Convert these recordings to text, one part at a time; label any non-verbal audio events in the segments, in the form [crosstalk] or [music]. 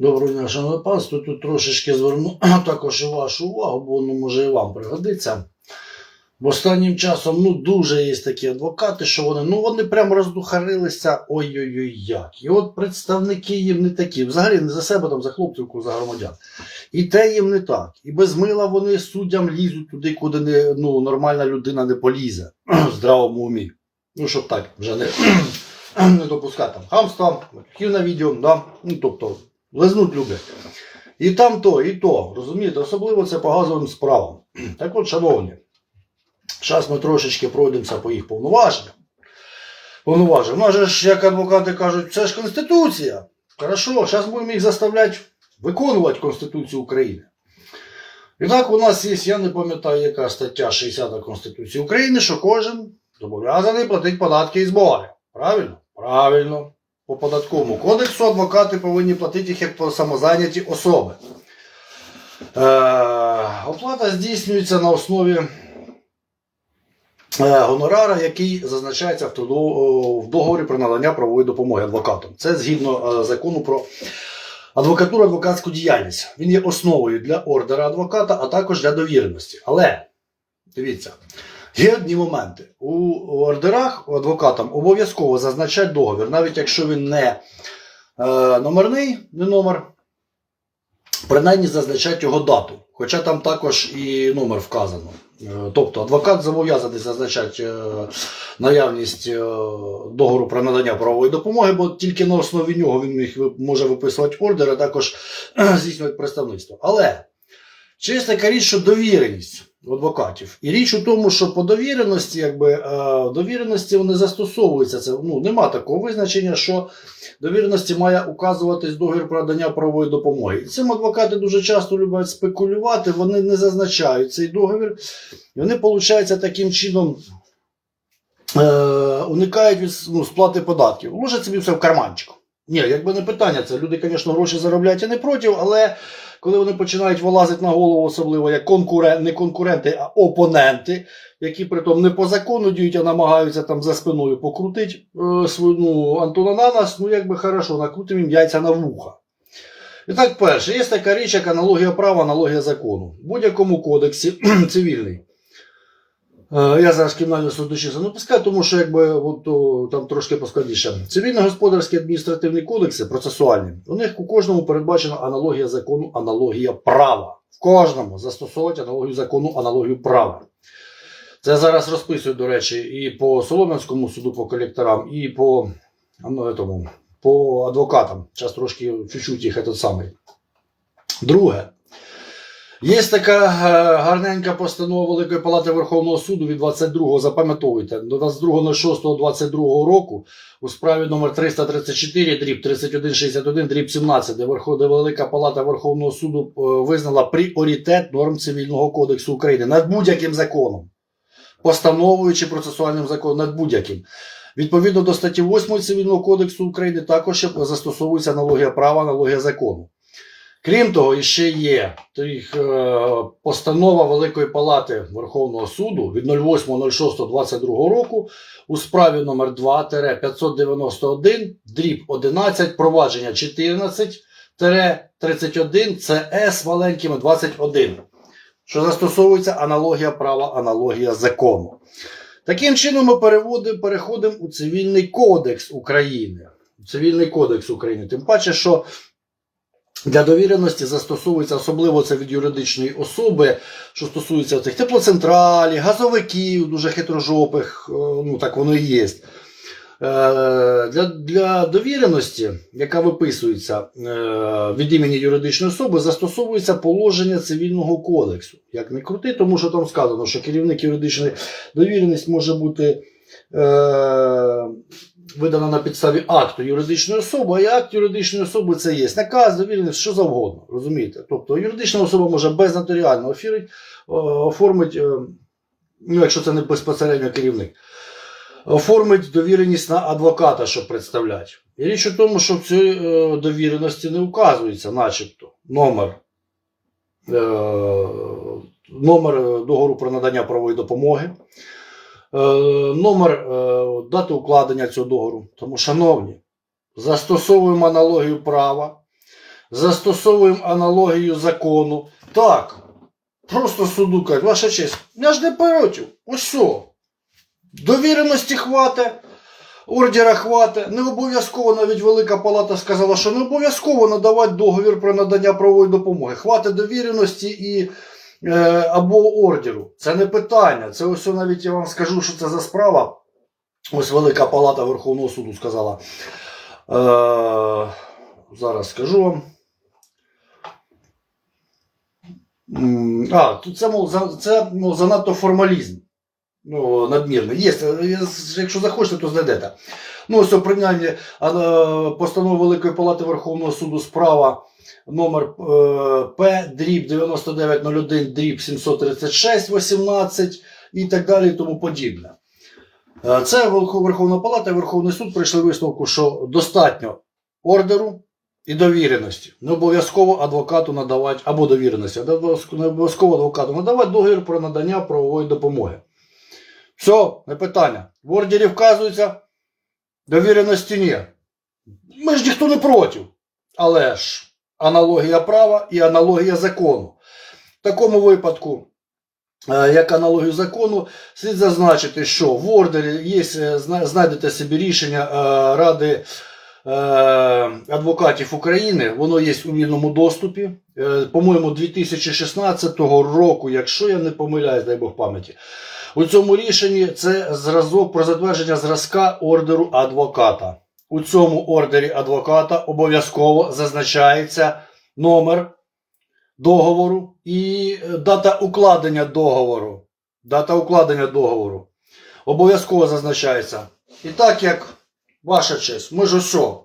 Доброго дня, шановне панство. Тут трошечки зверну [clears throat] також і вашу увагу, бо воно може і вам пригодиться. Бо останнім часом ну, дуже є такі адвокати, що вони, ну, вони прям роздухарилися ой-ой-ой як. І от представники їм не такі, взагалі не за себе, там, за хлопцівку, за громадян. І те їм не так. І без мила вони суддям лізуть туди, куди не, ну, нормальна людина не полізе [clears throat] в здравому умі. Ну, щоб так, вже не, [clears throat] не допускати там хамства, на відео, да? ну, тобто, лизнуть люблять. І там то, і то, розумієте, особливо це по газовим справам. [clears throat] Так от, шановні, зараз ми трошечки пройдемося по їх повноваженням. Повноваження. У нас же ж, як адвокати кажуть, це ж Конституція. Хорошо, зараз будемо їх заставляти виконувати Конституцію України. І так, у нас є, я не пам'ятаю, яка стаття 60 Конституції України, що кожен зобов'язаний платити податки і збори. Правильно? Правильно. По податковому кодексу адвокати повинні платити їх як по самозайняті особи. Е, оплата здійснюється на основі е, гонорара, який зазначається в, трудо- в договорі про надання правової допомоги адвокатам. Це згідно е, закону про адвокатуру адвокатську діяльність. Він є основою для ордера адвоката, а також для довіреності. Але дивіться, є одні моменти. У ордерах адвокатам обов'язково зазначать договір, навіть якщо він не е, номерний, не номер, принаймні зазначать його дату. Хоча там також і номер вказано. Е, Тобто адвокат зобов'язаний зазначати е, наявність е, договору про надання правової допомоги, бо тільки на основі нього він може виписувати ордер, а також [clears throat] здійснювати представництво. Але чи є така річ, що довіреність адвокатів. І річ у тому, що по довіреності, якби е, довіреності вони застосовуються. Це ну нема такого визначення, що довіреності має указуватись договір про надання правової допомоги. І цим адвокати дуже часто люблять спекулювати, вони не зазначають цей договір, і вони, виходить, таким чином е, уникають від ну, сплати податків. Ложать собі все в карманчик. Ні, якби не питання, це люди, звісно, гроші заробляють і не проти, але коли вони починають вилазити на голову, особливо як конкурен... не конкуренти, а опоненти, які притом не по закону діють, а намагаються там за спиною покрутити е, свою ну, Антона на нас, ну якби хорошо, накрутимо їм яйця на вуха. І так, перше, є така річ, як аналогія права, аналогія закону. В будь-якому кодексі [clears throat] цивільний. Е, Я зараз кримінальну судочинство не пускаю, тому що якби от, о, там трошки поскладніше. Цивільно-господарські адміністративні кодекси, процесуальні, у них у кожному передбачена аналогія закону, аналогія права. В кожному застосовувати аналогію закону, аналогію права. Це зараз розписують, до речі, і по Солом'янському суду, по колекторам, і по, ну, этому, по адвокатам. Зараз трошки чуть-чуть їх самий. Друге. Є така е, гарненька постанова Великої Палати Верховного суду від 22-го, запам'ятовуйте, до 22.06.22 року у справі номер 334, дріб 3161, дріб 17, де, Велика Палата Верховного суду е, визнала пріоритет норм Цивільного кодексу України над будь-яким законом, постановою чи процесуальним законом, над будь-яким. Відповідно до статті 8 Цивільного кодексу України також застосовується аналогія права, аналогія закону. Крім того, ще є тих, е, постанова Великої Палати Верховного суду від 08.06.22 року у справі номер 2-591, дріб 11, провадження 14 31 ЦС маленькими 21, що застосовується аналогія права, аналогія закону. Таким чином ми переходимо у Цивільний кодекс України. Цивільний кодекс України. Тим паче, що для довіреності застосовується особливо це від юридичної особи, що стосується цих теплоцентралі, газовиків, дуже хитрожопих, е, ну так воно і є. Е, Для, для довіреності, яка виписується е, від імені юридичної особи, застосовується положення цивільного кодексу. Як не крути, тому що там сказано, що керівник юридичної довіреність може бути видана на підставі акту юридичної особи, а акт юридичної особи це є наказ, довіреність, що завгодно. Розумієте? Тобто юридична особа може безнотаріально офірить, е, оформить, е, ну якщо це не безпосередньо керівник, оформить довіреність на адвоката, щоб представляти. І річ у тому, що в цій е, довіреності не указується, начебто, номер. е, Номер договору про надання правової допомоги, номер е, дати укладення цього договору. Тому, шановні, застосовуємо аналогію права, застосовуємо аналогію закону. Так, просто суду кажуть, ваша честь, я ж не проти. Ось що. Довіреності хвате, ордера хвате. Не обов'язково навіть Велика Палата сказала, що не обов'язково надавати договір про надання правової допомоги. Хвате довіреності і е, або ордеру. Це не питання. Це ось навіть я вам скажу, що це за справа. Ось Велика Палата Верховного суду сказала. Е, зараз скажу вам. А, тут це, мол, це мол, занадто формалізм. Ну, надмірний. Є, е, якщо захочете, то знайдете. Ну, ось принаймні постанова Великої Палати Верховного суду справа номер е, П, дріб 9901, дріб 736, 18 і так далі і тому подібне. Е, Це Верхов- Верховна Палата і Верховний суд прийшли висновку, що достатньо ордеру і довіреності. Не обов'язково адвокату надавати або довіреності, не обов'язково адвокату надавати договір про надання правової допомоги. Все, не питання. В ордері вказується, довіреності ні. Ми ж ніхто не проти. Але ж аналогія права і аналогія закону. В такому випадку, е, як аналогію закону, слід зазначити, що в ордері є, е, знайдете собі рішення е, Ради адвокатів України, воно є у вільному доступі. Е, По-моєму, 2016 року, якщо я не помиляюсь, дай Бог пам'яті. У цьому рішенні це зразок про затвердження зразка ордеру адвоката. У цьому ордері адвоката обов'язково зазначається номер договору і е, дата укладення договору. Дата укладення договору. Обов'язково зазначається. І так як ваша честь, ми ж що?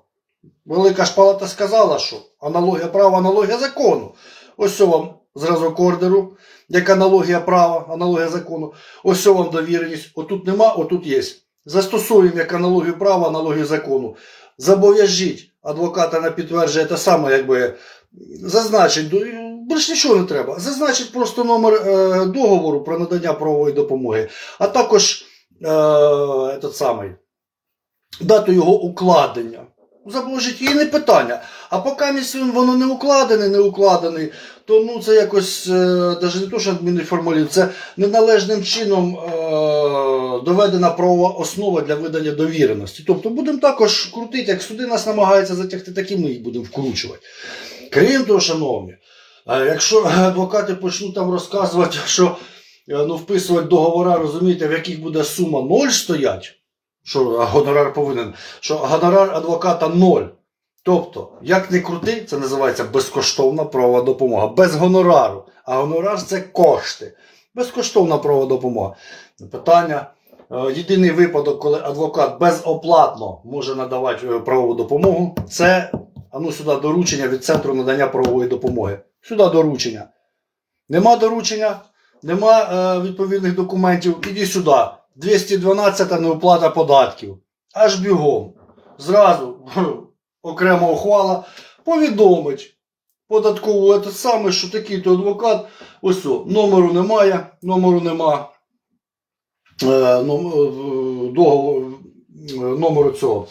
Велика ж палата сказала, що аналогія права, аналогія закону. Ось вам зразок ордеру, як аналогія права, аналогія закону. Ось вам довіреність. Отут нема, отут є. Застосуємо як аналогію права, аналогію закону. Зобов'яжіть адвоката на підтвердження те саме, якби зазначить, до- більш нічого не треба. Зазначить просто номер е, договору про надання правової допомоги, а також е, этот самий, дату його укладення. Заложить і не питання. А поки він воно не укладене, не укладений, то ну це якось е, навіть не то, що адмінний формалізм, це неналежним чином е, доведена правова основа для видання довіреності. Тобто будемо також крутити, як суди нас намагаються затягти, так і ми їх будемо вкручувати. Крім того, шановні, е, якщо адвокати почнуть там розказувати, що е, ну, вписувати договори, розумієте, в яких буде сума 0 стоять, що гонорар повинен, що гонорар адвоката 0. Тобто, як не крути, це називається безкоштовна правова допомога. Без гонорару. А гонорар це кошти. Безкоштовна правова допомога. Питання. е, Єдиний випадок, коли адвокат безоплатно може надавати е, правову допомогу, це а ну сюди доручення від центру надання правової допомоги. Сюди доручення. Нема доручення, нема е, відповідних документів. Іди сюди. 212 неоплата податків. Аж бігом. Зразу [laughs] окрема ухвала повідомить податкову те саме, що такий-то адвокат. Ось о, номеру немає, номеру нема. Е, е, договору, е, номеру цього.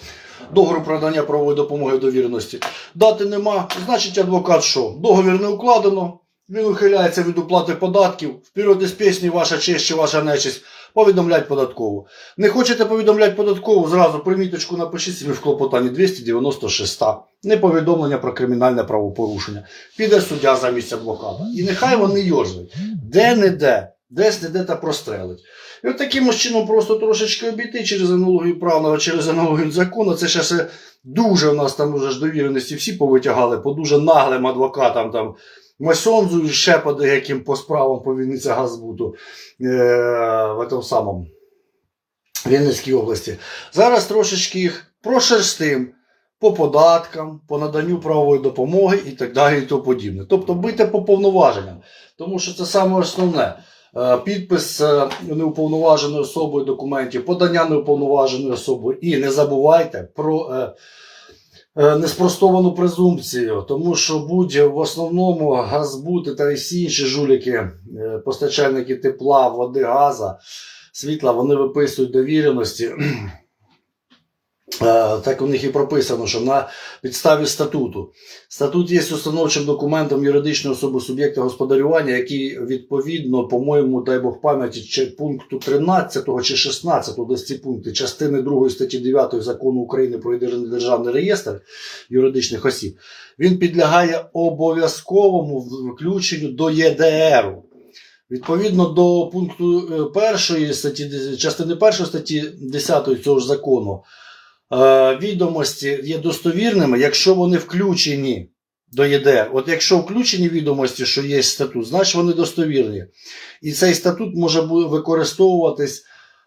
Договору про надання правової допомоги довіреності. Дати нема, значить адвокат що? Договір не укладено, він ухиляється від уплати податків, вперед із пісні ваша честь чи ваша нечесть, повідомлять податкову. Не хочете повідомляти податкову, зразу приміточку напишіть собі в клопотанні 296. Неповідомлення про кримінальне правопорушення. Піде суддя замість адвоката. І нехай вони йожують. Де-не-де, десь-не-де та прострелить. І от таким чином просто трошечки обійти через аналогію правного, через аналогію закону. Це ще все дуже у нас там уже ж довіреності всі повитягали по дуже наглим адвокатам там. Масонзу і ще по деяким по справам по Вінниця Газбуту е, в этом самому Вінницькій області. Зараз трошечки їх прошерстим по податкам, по наданню правової допомоги і так далі і тому подібне. Тобто бийте по повноваженням, тому що це саме основне. Е, Підпис е, неуповноваженою особою документів, подання неуповноваженою особою. І не забувайте про е, неспростовану презумпцію, тому що будь в основному газбути та всі інші жуліки, е, постачальники тепла, води, газа, світла, вони виписують довіреності Е, Так у них і прописано, що на підставі статуту. Статут є установчим документом юридичної особи суб'єкта господарювання, який відповідно, по-моєму, дай Бог пам'яті, чи пункту 13 чи 16, десь ці пункти частини 2 статті 9 закону України про єдиний державний реєстр юридичних осіб, він підлягає обов'язковому включенню до ЄДР. Відповідно до пункту е, першої статті, частини першої статті 10 цього ж закону, е, відомості є достовірними, якщо вони включені до ЄДР. От якщо включені відомості, що є статут, значить вони достовірні. І цей статут може використовуватись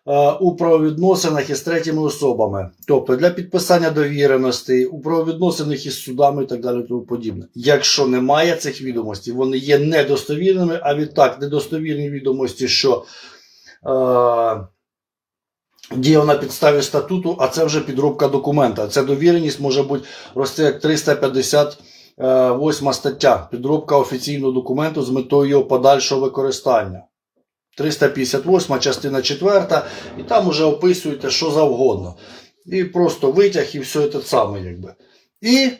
е, у правовідносинах із третіми особами, тобто для підписання довіреностей, у правовідносинах із судами і так далі. Тому подібне. Якщо немає цих відомостей, вони є недостовірними, а відтак недостовірні відомості, що е, діє на підставі статуту, а це вже підробка документа. Ця довіреність може бути росте як 358 стаття. Підробка офіційного документу з метою його подальшого використання. 358 частина 4, і там уже описуєте що завгодно. І просто витяг, і все це саме, якби. І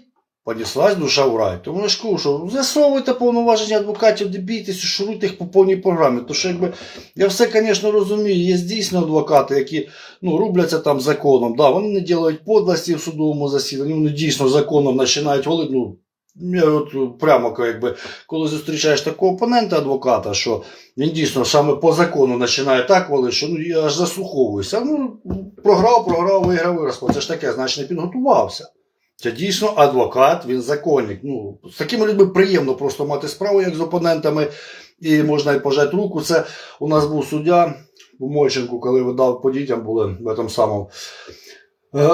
понеслась душа в рай. Тому я ж кажу, що засовуйте повноваження адвокатів, не бійтеся, шуруйте їх по повній програмі. Тому що якби я все, звісно, розумію, є дійсно адвокати, які ну, рубляться там законом. Да, вони не ділають подлості в судовому засіданні, вони дійсно законом починають голити. Ну, я от прямо якби, коли зустрічаєш такого опонента адвоката, що він дійсно саме по закону починає так валити, що ну, я аж заслуховуюся. Ну, програв, програв, виграв, вираз. Це ж таке, значить не підготувався. Це дійсно адвокат, він законник. Ну, з такими людьми приємно просто мати справу, як з опонентами, і можна і пожати руку. Це у нас був суддя у Мойченку, коли видав по дітям були в этом самому. Е,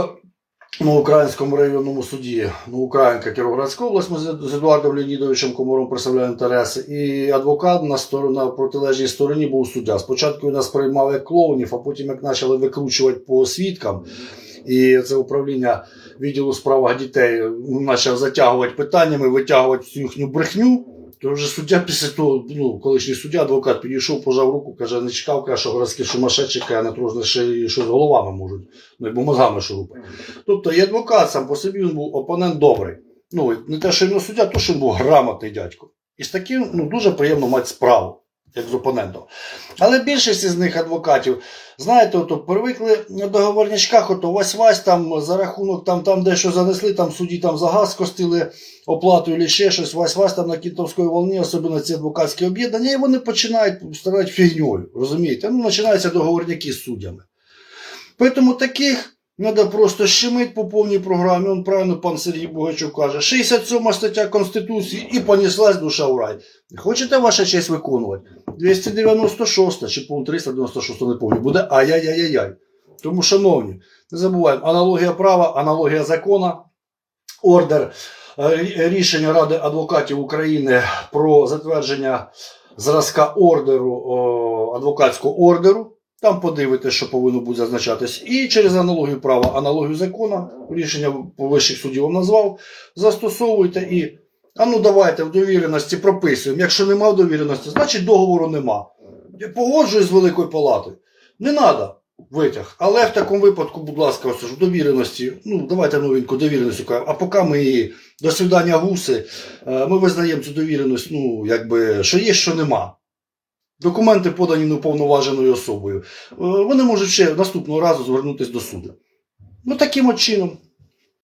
на Українському районному суді, ну, Українка Кіровоградська область, ми з Едуардом Леонідовичем Комаром представляємо інтереси. І адвокат на, стороні, на протилежній стороні був суддя. Спочатку він нас приймав як клоунів, а потім як почали викручувати по свідкам. І це управління відділу справах дітей ну, почав затягувати питаннями, витягувати всю їхню брехню. То вже суддя після того, ну, колишній суддя, адвокат підійшов, пожав руку, каже, не чекав, каже, що городські сумасшедші, а не трудно ще й що головами можуть, ну, або мозгами шурупати. Тобто і адвокат сам по собі він був опонент добрий. Ну, не те, що він суддя, то що він був грамотний дядько. І з таким ну, дуже приємно мати справу, як з опонентом. Але більшість із них адвокатів, знаєте, ото привикли на договорнячках, ото вась-вась там за рахунок там, там дещо занесли, там судді там за газ скостили оплату чи ще щось, вась-вась там на кінтовській волні, особливо ці адвокатські об'єднання, і вони починають ставати фігньою, розумієте? Ну, починаються договорняки з суддями. Тому таких треба просто щемить по повній програмі. Он правильно пан Сергій Богачук каже. 67 стаття Конституції і понеслась душа в рай. Хочете ваша честь виконувати? 296 чи пункт 396, не пам'ятаю, буде ай-яй-яй-яй. Тому, шановні, не забуваємо, аналогія права, аналогія закона, ордер е, рішення Ради адвокатів України про затвердження зразка ордеру, адвокатського ордеру. Там подивитесь, що повинно бути зазначатись. І через аналогію права, аналогію закону, рішення вищих судів вам назвав, застосовуйте і. А ну давайте в довіреності прописуємо. Якщо нема в довіреності, значить договору нема. Я погоджуюсь з Великою Палатою. Не треба витяг. Але в такому випадку, будь ласка, ось в довіреності, ну давайте новинку довіреності. А поки ми її до свидання гуси, е, ми визнаємо цю довіреність, ну, якби, що є, що нема. Документи подані неуповноваженою особою. Е, Вони можуть ще наступного разу звернутися до суду. Ну, таким от чином.